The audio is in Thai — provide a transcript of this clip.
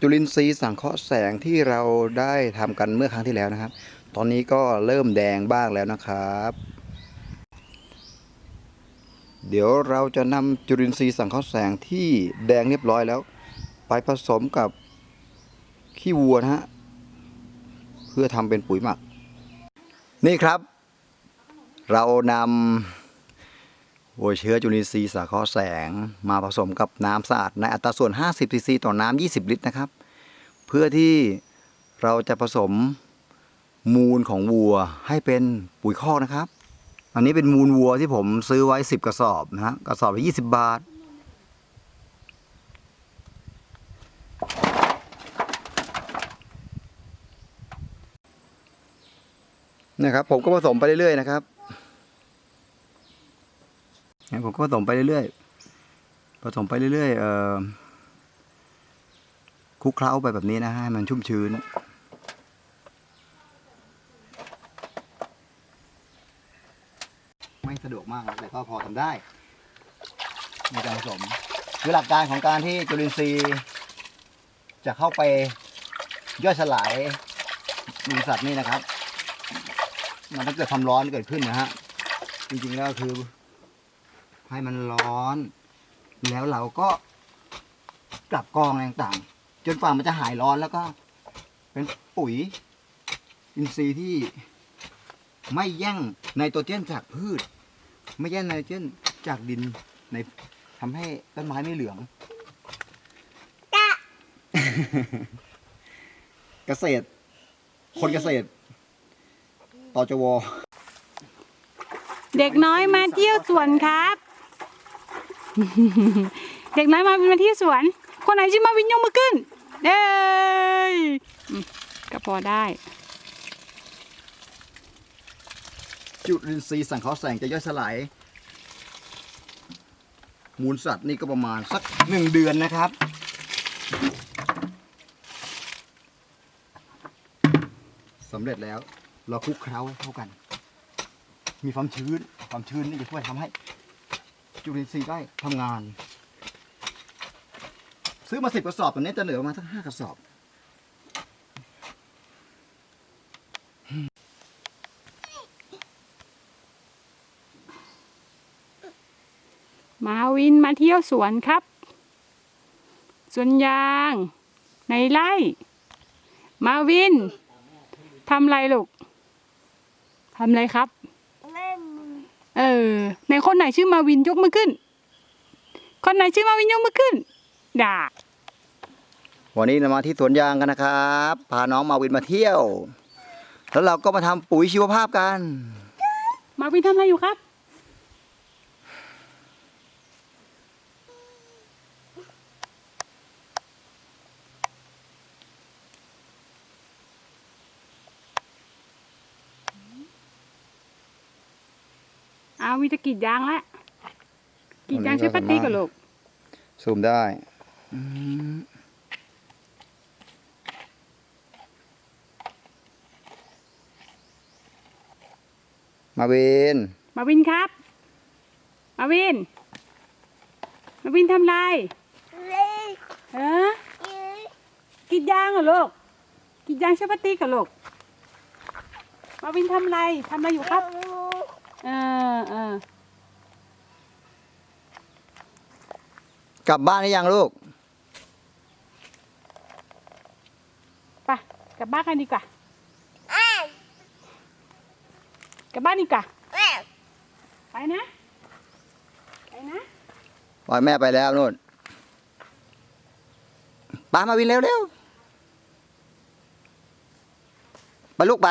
จุลินทรีย์สังเคราะห์แสงที่เราได้ทำกันเมื่อครั้งที่แล้วนะครับ ตอนนี้ก็เริ่มแดงบ้างแล้วนะครับ เดี๋ยวเราจะนำจุลินทรีย์สังเคราะห์แสงที่แดงเรียบร้อยแล้ว ไปผสมกับขี้วัวนะฮะเพื่อทำเป็นปุ๋ยหมัก นี่ครับ เรานำ หัวเชื้อจุลินทรีย์สังเคราะห์แสง มาผสมกับน้ำสะอาดในอัตราส่วน 50ซีซีต่อน้ำ 20 ลิตรนะครับ เพื่อที่เราจะผสมมูลของวัวให้เป็นปุ๋ยคอกนะครับ อันนี้เป็นมูลวัวที่ผมซื้อไว้ 10 กระสอบนะฮะกระสอบละ20 บาท นะครับผมก็ผสมไปเรื่อยๆนะครับ ผมก็ผสมไปเรื่อยๆผสมไปเรื่อยๆเอ่อคลุกเคล้าไปแบบนี้นะให้มันชุ่มชื้นไม่สะดวกมากแต่ก็พอทำได้ในการผสมคือหลักการของการที่จุลินทรีย์ จะเข้าไปย่อยสลายมูลสัตว์นี่นะครับ มันต้องเกิดความร้อนเกิดขึ้นนะฮะจริงๆแล้วคือ ให้มันร้อน แล้วเราก็กลับกรองอะไรต่างๆ จนฝ่ามันจะหายร้อนแล้วก็ เป็นปุ๋ย อินทรีย์ที่ไม่แย่งไนโตรเจนจากพืช ไม่แย่งไนโตรเจนจากดินในทำให้ต้นไม้ไม่เหลือง เกษตร คนเกษตรตจว เด็กน้อยมาเที่ยวสวนครับ เด็กน้อยมาเป็นมาที่สวน คนไหนชื่อมาวินยกมือขึ้นเด้ยก็พอได้ จุลินทรีย์สังเคราะห์แสงจะย่อยสลาย มูลสัตว์นี่ก็ประมาณสักหนึ่งเดือนนะครับ สำเร็จแล้วเราคลุกเคล้าให้เข้ากัน มีความชื้น ความชื้นนี่จะช่วยทำให้ จุลินทรีย์ได้ทำงาน ซื้อมาสิบกระสอบตอนนี้จะเหลือประมาณสักห้ากระสอบ มาวินมาเที่ยวสวนครับ สวนยาง ในไร่ มาวินทำไรลูกทำไรครับ เออในคนไหนชื่อมาวินยกมือขึ้น คนไหนชื่อมาวินยกมือขึ้นด่าวันนี้เรามาที่สวนยางกันนะครับ พาน้องมาวินมาเที่ยว แล้วเราก็มาทำปุ๋ยชีวภาพกัน มาวินทำอะไรอยู่ครับ เอาวิจะกรีดยางแล้วกรีดยางใช้ปฏิกับลูกซูมได้มาวิน มาวินครับ มาวิน มาวินทำไรเออกรีดยางเหรอลูกกรีดยางใช้ปฏิกับลูกมาวินทำไรทำอะไรอยู่ครับ เออเออกลับบ้านหรือยังลูก ไปกลับบ้านกันดีกว่า กลับบ้านดีกว่า ไปนะ ไปนะปล่อยแม่ไปแล้วนู่นป้ามาวินเร็วเร็วไปลูกไป